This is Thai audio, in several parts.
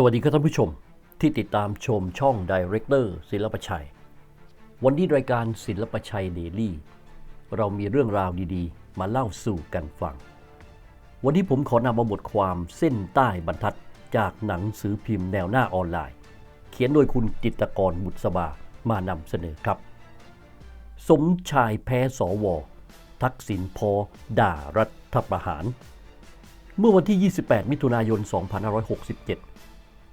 สวัสดีครับท่านผู้ชมที่ติดตามชมช่อง Director ศิลปชัย วันนี้รายการศิลปชัยเดลี่ เรามีเรื่องราวดีๆ มาเล่าสู่กันฟัง วันนี้ผมขอนำมาบทความเส้นใต้บรรทัดจากหนังสือพิมพ์แนวหน้าออนไลน์ เขียนโดยคุณจิตกรบุตรสบามานำเสนอครับ สมชายแพ้สว ทักษิณพอด่ารัฐประหาร เมื่อวันที่ 28 มิถุนายน 2567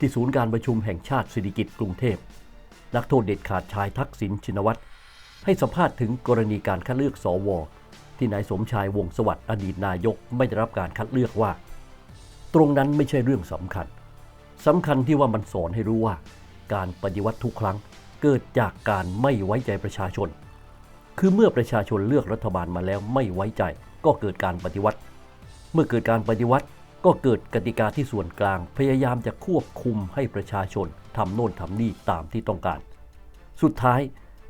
ที่ศูนย์การประชุมแห่งชาติสิริกิติ์กรุงเทพ นักโทษเด็ดขาดชายทักษิณชินวัตรให้สัมภาษณ์ถึงกรณีการคัดเลือกสวที่นายสมชายวงสวัสดิ์อดีตนายกไม่ได้รับการคัดเลือกว่า ตรงนั้นไม่ใช่เรื่องสำคัญสำคัญที่ว่ามันสอนให้รู้ว่า การปฏิวัติทุกครั้งเกิดจากการไม่ไว้ใจประชาชน คือเมื่อประชาชนเลือกรัฐบาลมาแล้วไม่ไว้ใจ ก็เกิดการปฏิวัติ เมื่อเกิดการปฏิวัติ ก็เกิดกติกาที่ส่วนกลาง พยายามจะควบคุมให้ประชาชนทำโน่นทำนี่ตามที่ต้องการ สุดท้าย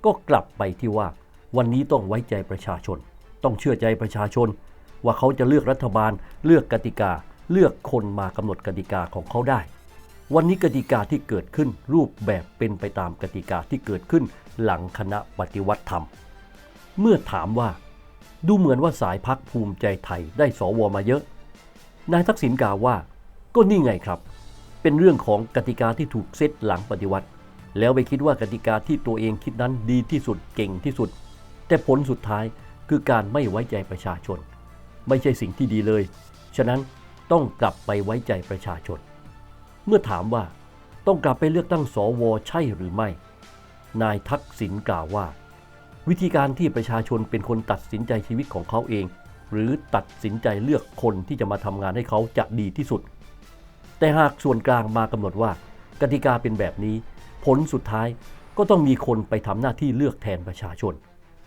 ก็กลับไปที่ว่า วันนี้ต้องไว้ใจประชาชน ต้องเชื่อใจประชาชน ว่าเขาจะเลือกรัฐบาล เลือกกติกา เลือกคนมากำหนดกติกาของเขาได้ วันนี้กติกาที่เกิดขึ้นรูปแบบเป็นไปตามกติกาที่เกิดขึ้นหลังคณะปฏิวัติธรรม เมื่อถามว่า ดูเหมือนว่าสายพักภูมิใจไทยได้สวมาเยอะ นายทักษิณกล่าวว่า ก็นี่ไงครับ เป็นเรื่องของกติกาที่ถูกเซตหลังปฏิวัติ แล้วไปคิดว่ากติกาที่ตัวเองคิดนั้นดีที่สุดเก่งที่สุด แต่ผลสุดท้ายคือการไม่ไว้ใจประชาชน ไม่ใช่สิ่งที่ดีเลย ฉะนั้นต้องกลับไปไว้ใจประชาชน เมื่อถามว่าต้องกลับไปเลือกตั้งสวใช่หรือไม่ นายทักษิณกล่าวว่า วิธีการที่ประชาชนเป็นคนตัดสินใจชีวิตของเขาเอง หรือตัดสินใจเลือกคนที่จะมาทำงานให้เขาจะดีที่สุด แต่หากส่วนกลางมากำหนดว่า กติกาเป็นแบบนี้ ผลสุดท้ายก็ต้องมีคนไปทำหน้าที่เลือกแทนประชาชน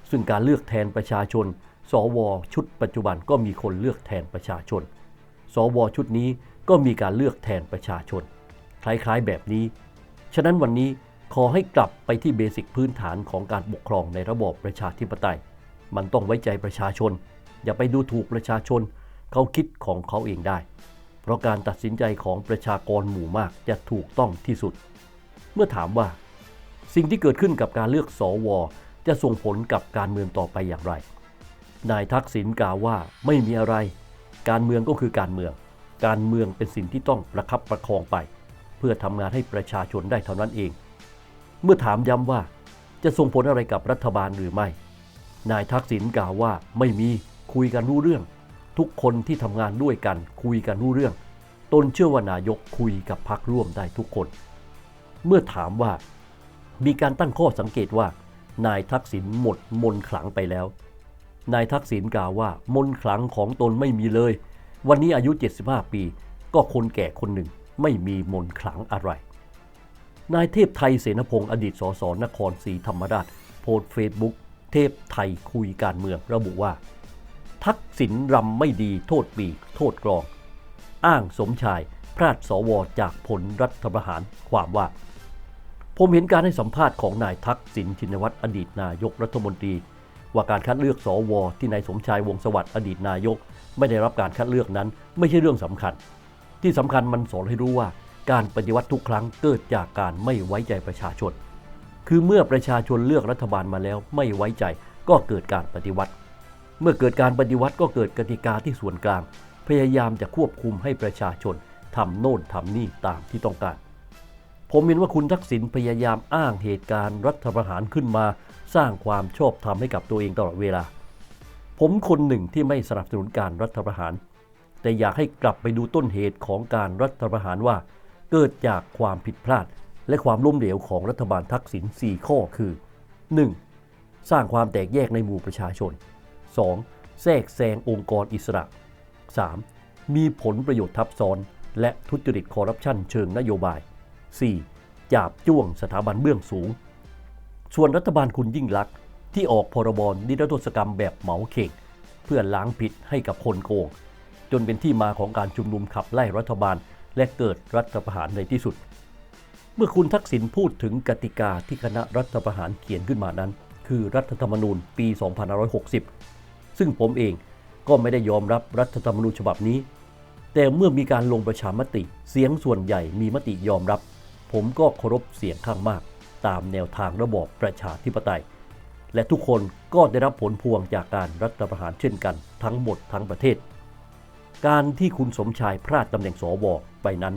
ซึ่งการเลือกแทนประชาชน สว ชุดปัจจุบันก็มีคนเลือกแทนประชาชน สว ชุดนี้ก็มีการเลือกแทนประชาชน คล้ายๆแบบนี้ ฉะนั้นวันนี้ขอให้กลับไปที่เบสิกพื้นฐานของการปกครองในระบอบประชาธิปไตย มันต้องไว้ใจประชาชน อย่าไปดูถูกประชาชน เขาคิดของเขาเองได้ เพราะการตัดสินใจของประชากรหมู่มากจะถูกต้องที่สุด เมื่อถามว่า สิ่งที่เกิดขึ้นกับการเลือกสวจะส่งผลกับการเมืองต่อไปอย่างไร นายทักษิณกล่าวว่าไม่มีอะไร การเมืองก็คือการเมือง การเมืองเป็นสิ่งที่ต้องประคับประคองไป เพื่อทำงานให้ประชาชนได้เท่านั้นเอง เมื่อถามย้ำว่าจะส่งผลอะไรกับรัฐบาลหรือไม่ นายทักษิณกล่าวว่าไม่มี คุยกันรู้เรื่อง ทุกคนที่ทำงานด้วยกัน คุยกันรู้เรื่อง ตนเชื่อว่านายกคุยกับพักร่วมได้ทุกคน เมื่อถามว่ามีการตั้งข้อสังเกตว่า นายทักษิณหมดมนขลังไปแล้ว นายทักษิณกล่าวว่ามนขลังของตนไม่มีเลย วันนี้อายุ 75 ปี ก็คนแก่คนหนึ่งไม่มีมนขลังอะไร นายเทพไทยเสนพงศ์อดีตสสนครศรีธรรมราชโพสต์เฟซบุ๊กเทพไทยคุยการเมืองระบุว่า ทักษิณรำไม่ดีโทษปีกโทษกรอง อ้างสมชายพลาดสวจากผลรัฐประหารความว่า ผมเห็นการให้สัมภาษณ์ของนายทักษิณชินวัตรอดีตนายกรัฐมนตรี ว่าการคัดเลือกสวที่นายสมชายวงสวัสดิ์อดีตนายก ไม่ได้รับการคัดเลือกนั้น ไม่ใช่เรื่องสำคัญ ที่สำคัญมันสอนให้รู้ว่า การปฏิวัติทุกครั้งเกิดจากการไม่ไว้ใจประชาชน คือเมื่อประชาชนเลือกรัฐบาลมาแล้วไม่ไว้ใจก็เกิดการปฏิวัติ เมื่อเกิดการปฏิวัติก็เกิดกติกาที่ส่วนกลาง พยายามจะควบคุมให้ประชาชนทำโน่นทำนี่ตามที่ต้องการ ผมเห็นว่าคุณทักษิณพยายามอ้างเหตุการณ์รัฐประหารขึ้นมา สร้างความชอบธรรมให้กับตัวเองตลอดเวลา ผมคนหนึ่งที่ไม่สนับสนุนการรัฐประหาร แต่อยากให้กลับไปดูต้นเหตุของการรัฐประหารว่า เกิดจากความผิดพลาด และความล้มเหลวของรัฐบาลทักษิณ4ข้อคือ 1. สร้างความแตกแยกในหมู่ประชาชน 2. แทรกแซงองค์กรอิสระ 3. มีผลประโยชน์ทับซ้อน และทุจริตคอร์รัปชันเชิงนโยบาย 4. จาบจ้วงสถาบันเบื้องสูง ส่วนรัฐบาลคุณยิ่งลักษณ์ที่ออกพรบนิรโทษกรรมแบบเหมาเข่ง เพื่อล้างผิดให้กับคนโกง จนเป็นที่มาของการชุมนุมขับไล่รัฐบาล และเกิดรัฐประหารในที่สุด เมื่อคุณทักษิณพูดถึงกติกาที่คณะรัฐประหารเขียนขึ้นมานั้น คือรัฐธรรมนูญปี 2560 ซึ่งผมเองก็ไม่ได้ยอมรับรัฐธรรมนูญฉบับนี้ แต่เมื่อมีการลงประชามติ เสียงส่วนใหญ่มีมติยอมรับ ผมก็เคารพเสียงข้างมาก ตามแนวทางระบอบประชาธิปไตย และทุกคนก็ได้รับผลพวงจากการรัฐประหารเช่นกัน ทั้งหมดทั้งประเทศ การที่คุณสมชายพลาดตำแหน่งสวไปนั้น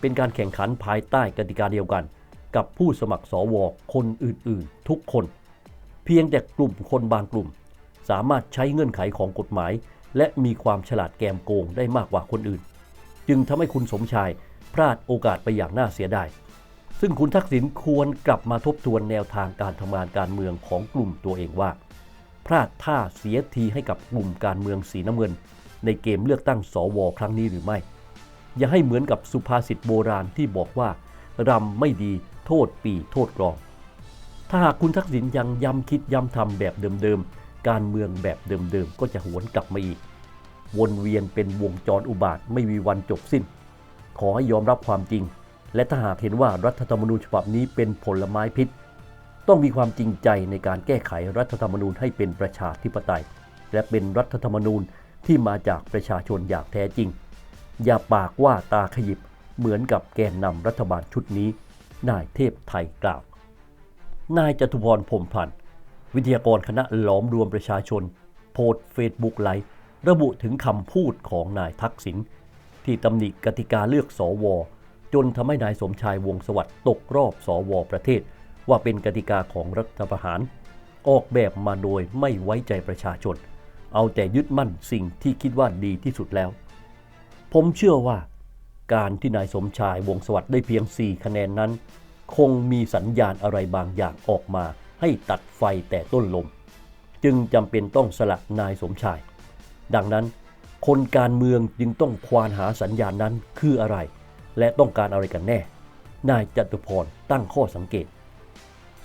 เป็นการแข่งขันภายใต้กติกาเดียวกัน กับผู้สมัครสวคนอื่นๆ ทุกคน เพียงแต่กลุ่มคนบางกลุ่ม สามารถใช้เงื่อนไขของกฎหมาย และมีความฉลาดแกมโกงได้มากกว่าคนอื่น จึงทำให้คุณสมชายพลาดโอกาสไปอย่างน่าเสียดายซึ่งคุณทักษิณควรกลับมาทบทวนแนวทางการทำงานการเมืองของกลุ่มตัวเองว่า พลาดท่าเสียทีให้กับกลุ่มการเมืองสีน้ำเงิน ในเกมเลือกตั้งสวครั้งนี้หรือไม่ อย่าให้เหมือนกับสุภาษิตโบราณที่บอกว่ารำไม่ดีโทษปีโทษกรอง ถ้าหากคุณทักษิณยังย้ำคิดย้ำทำแบบเดิมๆ การเมืองแบบเดิมๆ ก็จะหวนกลับมาอีก วนเวียนเป็นวงจรอุบาทไม่มีวันจบสิ้น ขอให้ยอมรับความจริง และถ้าหากเห็นว่ารัฐธรรมนูญฉบับนี้เป็นผลไม้พิษ ต้องมีความจริงใจในการแก้ไขรัฐธรรมนูญให้เป็นประชาธิปไตย และเป็นรัฐธรรมนูญที่มาจากประชาชนอย่างแท้จริง อย่าปากว่าตาขยิบเหมือนกับแกนนำรัฐบาลชุดนี้ นายเทพไทยกล่าว นายจตุพรพรมพันธ์ วิทยากรคณะหลอมรวมประชาชน โพสต์เฟซบุ๊กไลฟ์ระบุถึงคำพูดของนายทักษิณที่ตำหนิกติกาเลือกสอวจนทำให้นายสมชายวงสวัสดิ์ตกรอบสอวประเทศ ว่าเป็นกติกาของรัฐประหาร ออกแบบมาโดยไม่ไว้ใจประชาชน เอาแต่ยึดมั่นสิ่งที่คิดว่าดีที่สุดแล้ว ผมเชื่อว่า การที่นายสมชายวงสวัสดิ์ได้เพียง 4 คะแนนนั้น คงมีสัญญาณอะไรบางอย่างออกมา ให้ตัดไฟแต่ต้นลม จึงจำเป็นต้องสละนายสมชาย ดังนั้น คนการเมืองจึงต้องควานหาสัญญาณนั้นคืออะไร และต้องการอะไรกันแน่ นายจตุพรตั้งข้อสังเกต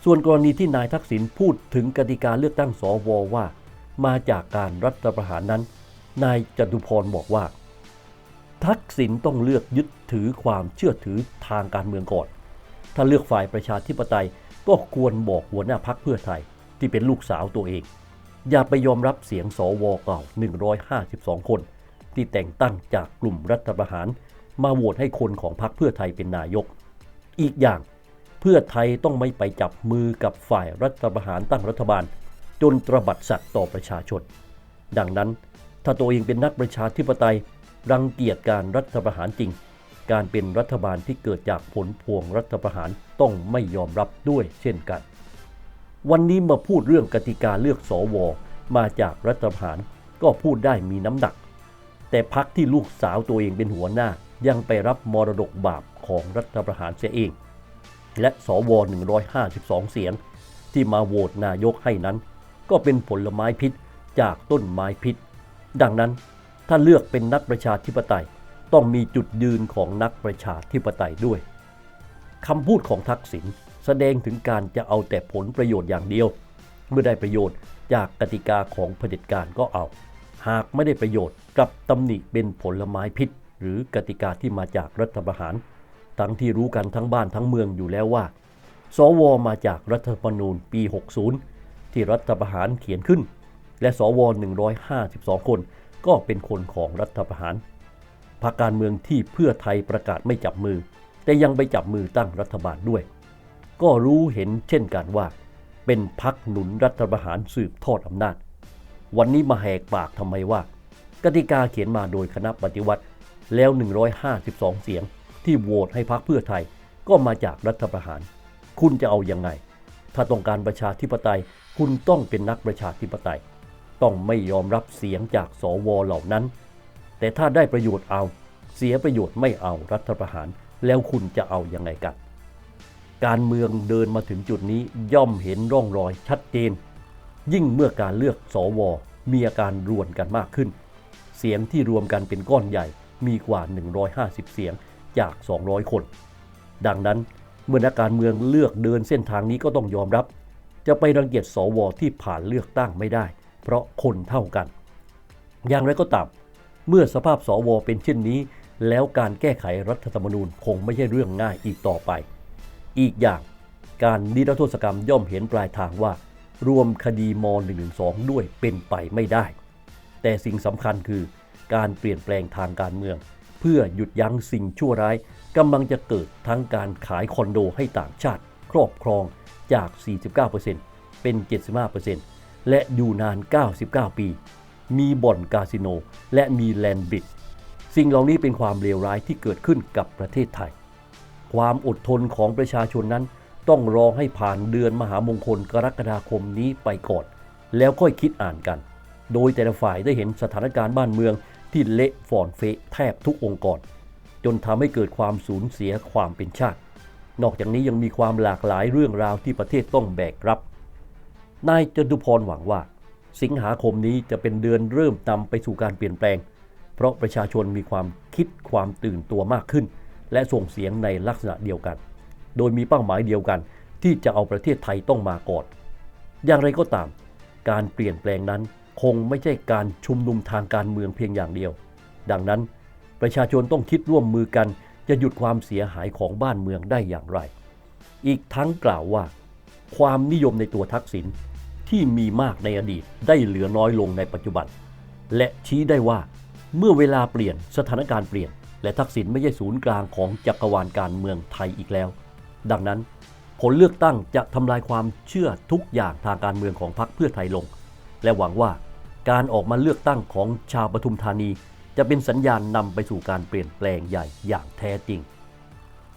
ส่วนกรณีที่นายทักษิณพูดถึงกติกาเลือกตั้งสวว่า มาจากการรัฐประหารนั้น นายจตุพรบอกว่า ทักษิณต้องเลือกยึดถือความเชื่อถือทางการเมืองก่อน ถ้าเลือกฝ่ายประชาธิปไตย ก็ควรบอกหัวหน้าพักเพื่อไทยที่เป็นลูกสาวตัวเอง อย่าไปยอมรับเสียงสวเก่า 152 คน ที่แต่งตั้งจากกลุ่มรัฐประหาร มาโหวตให้คนของพรรคเพื่อไทยเป็นนายก อีกอย่างเพื่อไทยต้องไม่ไปจับมือกับฝ่ายรัฐประหารตั้งรัฐบาล จนตระบัดสัตว์ต่อประชาชน ดังนั้นถ้าตัวเองเป็นนักประชาธิปไตยรังเกียจการรัฐประหารจริง การเป็นรัฐบาลที่เกิดจากผลพวงรัฐประหารต้องไม่ยอมรับด้วยเช่นกัน วันนี้มาพูดเรื่องกติกาเลือกสอวอมาจากรัฐประหารก็พูดได้มีน้ำหนัก แต่พักที่ลูกสาวตัวเองเป็นหัวหน้ายังไปรับมรดกบาปของรัฐประหารเสียเอง และสว152 เสียง ที่มาโหวตนายกให้นั้น ก็เป็นผลไม้พิษจากต้นไม้พิษ ดังนั้นถ้าเลือกเป็นนักประชาธิปไตย ต้องมีจุดยืนของนักประชาธิปไตยด้วยคำพูดของทักษิณแสดงถึงการจะเอาแต่ผลประโยชน์อย่างเดียว เมื่อได้ประโยชน์จากกติกาของเผด็จการก็เอา หากไม่ได้ประโยชน์กลับตำหนิเป็นผลไม้พิษ หรือกติกาที่มาจากรัฐประหาร ทั้งที่รู้กันทั้งบ้านทั้งเมืองอยู่แล้วว่า สวมาจากรัฐธรรมนูญปี 60 ที่รัฐประหารเขียนขึ้น และสว 152 คนก็เป็นคนของรัฐประหาร พรรคการเมืองที่เพื่อไทยประกาศไม่จับมือ แต่ยังไปจับมือตั้งรัฐบาลด้วย ก็รู้เห็นเช่นกันว่า เป็นพักหนุนรัฐประหารสืบทอดอำนาจ วันนี้มาแหกปากทำไมว่า กติกาเขียนมาโดยคณะปฏิวัติแล้ว 152 เสียงที่โหวตให้พักเพื่อไทยก็มาจากรัฐประหาร คุณจะเอาอยัางไง ถ้าต้องการประชาธิปไตย คุณต้องเป็นนักประชาธิปไตย ต้องไม่ยอมรับเสียงจากสวเหล่านั้น แต่ถ้าได้ประโยชน์เอา เสียประโยชน์ไม่เอารัฐประหาร แล้วคุณจะเอาอยัางไงกัน การเมืองเดินมาถึงจุดนี้ย่อมเห็นร่องรอยชัดเจน ยิ่งเมื่อการเลือกสวมีอาการรวนกันมากขึ้น เสียงที่รวมกันเป็นก้อนใหญ่มีกว่า 150 เสียงจาก 200 คน ดังนั้นเมื่อนักการเมืองเลือกเดินเส้นทางนี้ก็ต้องยอมรับ จะไปรังเกียจสวที่ผ่านเลือกตั้งไม่ได้ เพราะคนเท่ากัน อย่างไรก็ตาม เมื่อสภาพสวเป็นเช่นนี้ แล้วการแก้ไขรัฐธรรมนูญคงไม่ใช่เรื่องง่ายอีกต่อไป อีกอย่างการนิรโทษกรรมย่อมเห็นปลายทางว่า รวมคดีม .112 ด้วยเป็นไปไม่ได้ แต่สิ่งสำคัญคือการเปลี่ยนแปลงทางการเมือง เพื่อหยุดยั้งสิ่งชั่วร้ายกำลังจะเกิดทั้งการขายคอนโดให้ต่างชาติ ครอบครองจาก 49%เป็น 75%และอยู่นาน 99 ปี มีบ่อนคาสิโน และมีแลนด์บิด สิ่งเหล่านี้เป็นความเลวร้ายที่เกิดขึ้นกับประเทศไทย ความอดทนของประชาชนนั้น ต้องรอให้ผ่านเดือนมหามงคลกรกฎาคมนี้ไปก่อน แล้วค่อยคิดอ่านกัน โดยแต่ละฝ่ายได้เห็นสถานการณ์บ้านเมืองที่เละฝ่อนเฟะแทบทุกองค์กร จนทำให้เกิดความสูญเสียความเป็นชาติ นอกจากนี้ยังมีความหลากหลายเรื่องราวที่ประเทศต้องแบกรับนายจตุพรหวังว่า สิงหาคมนี้จะเป็นเดือนเริ่มนำไปสู่การเปลี่ยนแปลง เพราะประชาชนมีความคิดความตื่นตัวมากขึ้น และส่งเสียงในลักษณะเดียวกัน โดยมีเป้าหมายเดียวกัน ที่จะเอาประเทศไทยต้องมาก่อนอย่างไรก็ตาม การเปลี่ยนแปลงนั้นคงไม่ใช่การชุมนุมทางการเมืองเพียงอย่างเดียว ดังนั้น ประชาชนต้องคิดร่วมมือกัน จะหยุดความเสียหายของบ้านเมืองได้อย่างไร อีกทั้งกล่าวว่า ความนิยมในตัวทักษิณ ที่มีมากในอดีตได้เหลือน้อยลงในปัจจุบัน และชี้ได้ว่า เมื่อเวลาเปลี่ยนสถานการณ์เปลี่ยน และทักษิณไม่ใช่ศูนย์กลางของจักรวาลการเมืองไทยอีกแล้ว ดังนั้น ผลเลือกตั้งจะทำลายความเชื่อทุกอย่างทางการเมืองของพรรคเพื่อไทยลง และหวังว่าการออกมาเลือกตั้งของชาวปทุมธานี จะเป็นสัญญาณนำไปสู่การเปลี่ยนแปลงใหญ่อย่างแท้จริง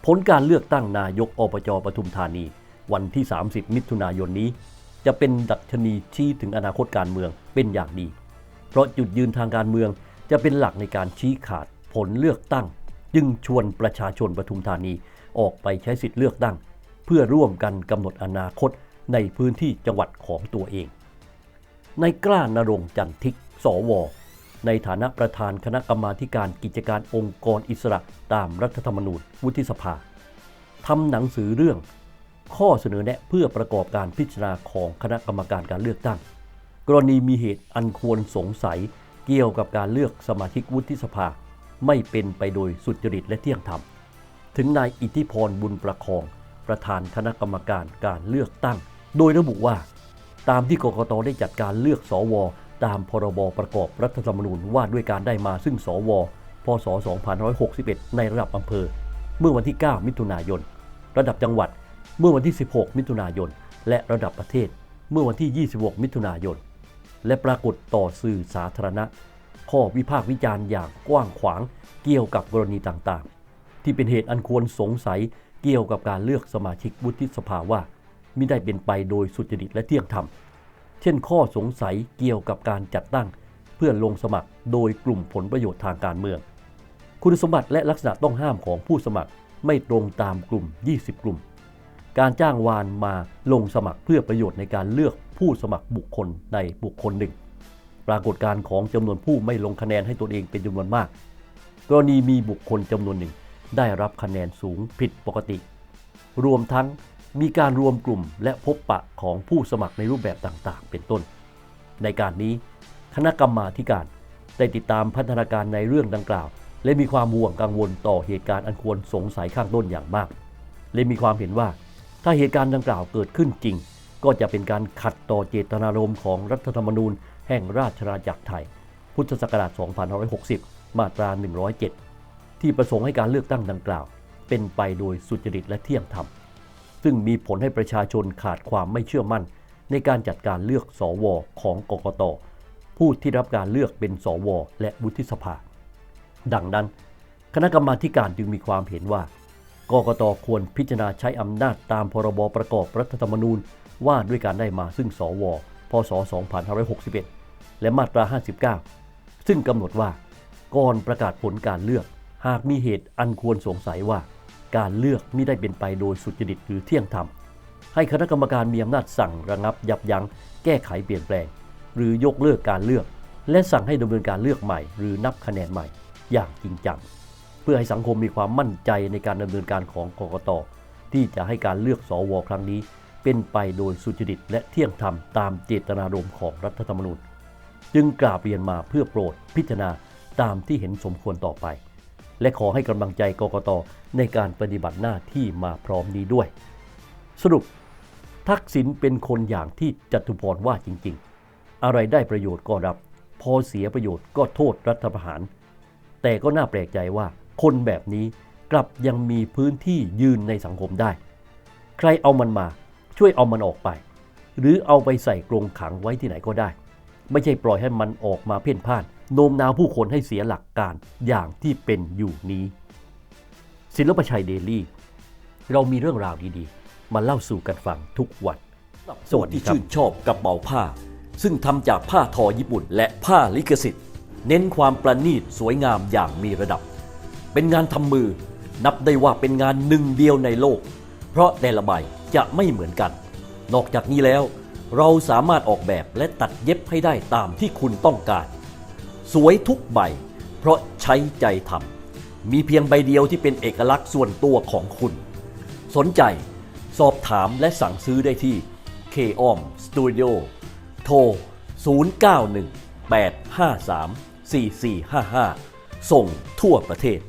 ผลการเลือกตั้งนายกอบจปทุมธานี วันที่ 30 มิถุนายนนี้ จะเป็นดัชนีชี้ถึงอนาคตการเมืองเป็นอย่างดี เพราะจุดยืนทางการเมืองจะเป็นหลักในการชี้ขาดผลเลือกตั้ง จึงชวนประชาชนปทุมธานีออกไปใช้สิทธิ์เลือกตั้ง เพื่อร่วมกันกำหนดอนาคตในพื้นที่จังหวัดของตัวเอง ในกล้านรงจันทิก สว ในฐานะประธานคณะกรรมาการกิจการองค์กรอิสระตามรัฐธรรมนูญวุฒิสภาทำหนังสือเรื่อง ข้อเสนอแนะเพื่อประกอบการพิจารณาของคณะกรรมการการเลือกตั้ง กรณีมีเหตุอันควรสงสัยเกี่ยวกับการเลือกสมาชิกวุฒิสภา ไม่เป็นไปโดยสุจริตและเที่ยงธรรม ถึงนายอิทธิพรบุญประคอง ประธานคณะกรรมการการเลือกตั้ง โดยระบุว่า ตามที่กกตได้จัดการเลือกสวตามพรบประกอบรัฐธรรมนูญว่าด้วยการได้มาซึ่งสว พศ 2561 ในระดับอำเภอ เมื่อวันที่ 9 มิถุนายน ระดับจังหวัด เมื่อวันที่ 16 มิถุนายน และระดับประเทศเมื่อวันที่ 26 มิถุนายน และปรากฏต่อสื่อสาธารณะ ข้อวิพากษ์วิจารณ์อย่างกว้างขวางเกี่ยวกับกรณีต่างๆ ที่เป็นเหตุอันควรสงสัยเกี่ยวกับการเลือกสมาชิกวุฒิสภาว่ามิได้เป็นไปโดยสุจริตและเที่ยงธรรม เช่นข้อสงสัยเกี่ยวกับการจัดตั้งเพื่อลงสมัครโดยกลุ่มผลประโยชน์ทางการเมือง คุณสมบัติและลักษณะต้องห้ามของผู้สมัครไม่ตรงตามกลุ่ม 20 กลุ่ม การจ้างวานมาลงสมัครเพื่อประโยชน์ในการเลือกผู้สมัครบุคคลในบุคคลหนึ่ง ปรากฏการของจำนวนผู้ไม่ลงคะแนนให้ตนเองเป็นจำนวนมาก กรณีมีบุคคลจำนวนหนึ่ง ได้รับคะแนนสูงผิดปกติ รวมทั้งมีการรวมกลุ่มและพบปะของผู้สมัครในรูปแบบต่างๆ เป็นต้น ในการนี้ คณะกรรมาธิการได้ติดตามพัฒนาการในเรื่องดังกล่าว และมีความห่วงกังวลต่อเหตุการณ์อันควรสงสัยข้างต้นอย่างมาก และมีความเห็นว่า ถ้าเหตุการณ์ดังกล่าวเกิดขึ้นจริง ก็จะเป็นการขัดต่อเจตนารมณ์ของรัฐธรรมนูญ แห่งราชอาณาจักรไทย พุทธศักราช 2560 มาตรา 107 ที่ประสงค์ให้การเลือกตั้งดังกล่าว เป็นไปโดยสุจริตและเที่ยงธรรม ซึ่งมีผลให้ประชาชนขาดความไม่เชื่อมั่น ในการจัดการเลือกสวของกกต ผู้ที่รับการเลือกเป็นสวและวุฒิสภา ดังนั้น คณะกรรมาการจึงมีความเห็นว่า กกตควรพิจารณาใช้อำนาจตามพรบประกอบรัฐธรรมนูญ ว่าด้วยการได้มาซึ่งสว พศ 2561 และมาตรา 59 ซึ่งกำหนดว่า ก่อนประกาศผลการเลือก หากมีเหตุอันควรสงสัยว่า การเลือกไม่ได้เป็นไปโดยสุจริตหรือเที่ยงธรรม ให้คณะกรรมการมีอำนาจสั่งระงับยับยั้งแก้ไขเปลี่ยนแปลง หรือยกเลิกการเลือก และสั่งให้ดำเนินการเลือกใหม่ หรือนับคะแนนใหม่ อย่างจริงจัง พื่อให้สังคมมีความมั่นใจในการดำเนินการของกกตที่จะให้การเลือกสวครั้งนี้ เป็นไปโดยสุจริตและเที่ยงธรรมตามเจตนารมณ์ของรัฐธรรมนูญ จึงกราบเรียนมาเพื่อโปรดพิจารณาตามที่เห็นสมควรต่อไป และขอให้กำลังใจกกตในการปฏิบัติหน้าที่มาพร้อมนี้ด้วย สรุป ทักษิณเป็นคนอย่างที่จตุพรว่าจริง ๆ อะไรได้ประโยชน์ก็รับ พอเสียประโยชน์ก็โทษรัฐประหาร แต่ก็น่าแปลกใจว่า คนแบบนี้กลับยังมีพื้นที่ยืนในสังคมได้ ใครเอามันมาช่วยเอามันออกไป หรือเอาไปใส่กรงขังไว้ที่ไหนก็ได้ ไม่ใช่ปล่อยให้มันออกมาเพ่นพ่าน โน้มน้าวผู้คนให้เสียหลักการอย่างที่เป็นอยู่นี้ ศิลปชัยเดลี่ เรามีเรื่องราวดีๆ มาเล่าสู่กันฟังทุกวันสวัสดีครับชื่นชอบกระเป๋าผ้า ซึ่งทำจากผ้าทอญี่ปุ่น และผ้าลิขสิทธิ์ เน้นความประณีตสวยงามอย่างมีระดับ เป็นงานทำมือ นับได้ว่าเป็นงานหนึ่งเดียวในโลก เพราะแต่ละใบจะไม่เหมือนกัน นอกจากนี้แล้ว เราสามารถออกแบบและตัดเย็บให้ได้ตามที่คุณต้องการ สวยทุกใบ เพราะใช้ใจทำมีเพียงใบเดียวที่เป็นเอกลักษณ์ส่วนตัวของคุณ สนใจสอบถามและสั่งซื้อได้ที่ k o m Studio โทร 091 853 4455 ส่งทั่วประเทศ